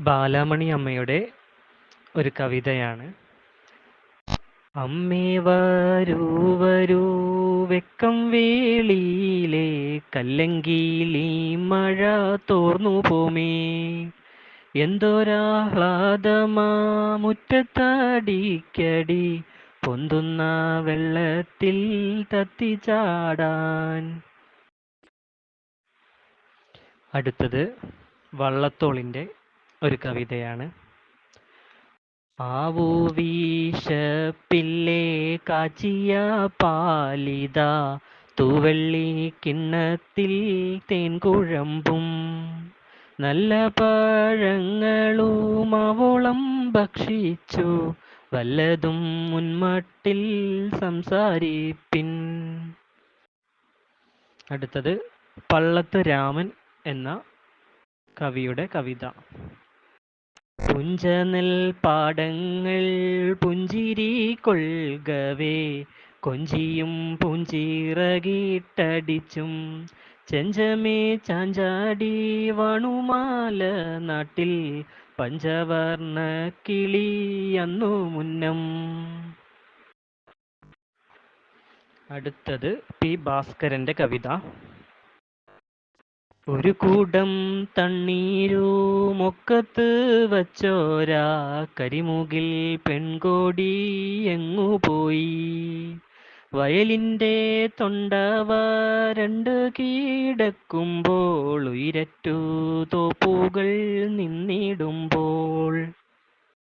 ബാലാമണി അമ്മയുടെ ഒരു കവിതയാണ്. അമ്മേ വരൂ വരൂ വെക്കം വേളിയിലെ കല്ലങ്കിലി മഴ തോർന്നു പോമേ. എന്തോരാഹ്ലാദമാ മുറ്റത്തടിക്കടി പൊന്തുന്ന വെള്ളത്തിൽ തത്തിച്ചാടാൻ അടുത്തത് വള്ളത്തോളിന്റെ ഒരു കവിതയാണ്. ആവൂ വീശപ്പില്ലേ കാച്ചിയ പാലിത തൂവെള്ളി കിണ്ണത്തിൽ തേൻകുഴമ്പും നല്ല പഴങ്ങളും അവോളം ഭക്ഷിച്ചു വല്ലതും മുൻമട്ടിൽ സംസാരിപ്പിൻ. അടുത്തത് പള്ളത്ത് രാമൻ എന്ന കവിയുടെ കവിത. പുഞ്ചനെൽ പാടങ്ങൾ പുഞ്ചിരി കൊൽകവേ കൊഞ്ചിയും പുഞ്ചിറകിട്ടടിച്ചും. ചെഞ്ചമേ ചാഞ്ചാടി വണുമാല നാട്ടിൽ പഞ്ചവർണ കിളി അന്നു മുന്നം. അടുത്തത് പി ഭാസ്കരന്റെ കവിത. ഒരു കൂടം തണ്ണീരുമൊക്കത്ത് വച്ചോരാ കരിമുകിൽ പെൺകോടി എങ്ങു പോയി? വയലിന്റെ തൊണ്ടവ രണ്ട് കീടക്കുമ്പോൾ ഉയരറ്റു തോപ്പുകൾ നിന്നിടുമ്പോൾ